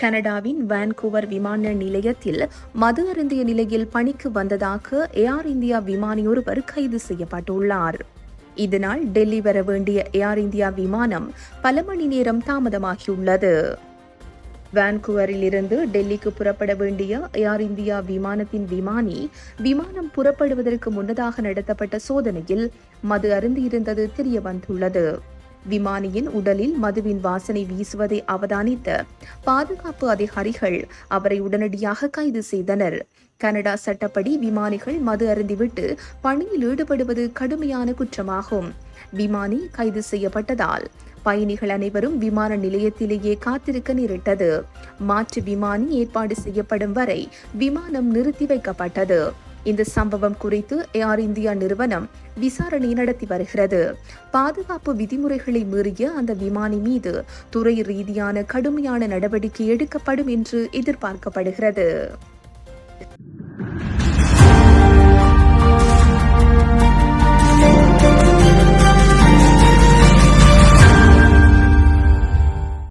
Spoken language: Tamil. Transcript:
கனடாவின் வான்கூவர் விமான நிலையத்தில் மது அருந்திய நிலையில் பணிக்கு வந்ததாக ஏர் இந்தியா விமானி ஒருவர் கைது செய்யப்பட்டுள்ளார். இதனால் டெல்லி வர வேண்டிய ஏர் இந்தியா விமானம் பல மணி நேரம் தாமதமாகியுள்ளது. வான்கூவரில் இருந்து டெல்லிக்கு புறப்பட வேண்டிய ஏர் இந்தியா விமானத்தின் விமானி விமானம் புறப்படுவதற்கு முன்னதாக நடத்தப்பட்ட சோதனையில் மது அருந்தியிருந்தது தெரிய வந்துள்ளது விமானியின் உடலில் மதுவின் வாசனை வீசுவதை அவதானித்த பாதுகாப்பு அதிகாரிகள் அவரை உடனடியாக கைது செய்தனர். கனடா சட்டப்படி விமானிகள் மது அருந்திவிட்டு பணியில் ஈடுபடுவது கடுமையான குற்றமாகும். விமானி கைது செய்யப்பட்டதால் பயணிகள் அனைவரும் விமான நிலையத்திலேயே காத்திருக்க நேரிட்டது. மாற்று விமானி ஏற்பாடு செய்யப்படும் வரை விமானம் நிறுத்தி வைக்கப்பட்டது. இந்த சம்பவம் குறித்து ஏர் இந்தியா நிறுவனம் விசாரணை நடத்தி வருகிறது. பாதுகாப்பு விதிமுறைகளை மீறிய அந்த விமானி மீது துறை ரீதியான கடுமையான நடவடிக்கை எடுக்கப்படும் என்று எதிர்பார்க்கப்படுகிறது.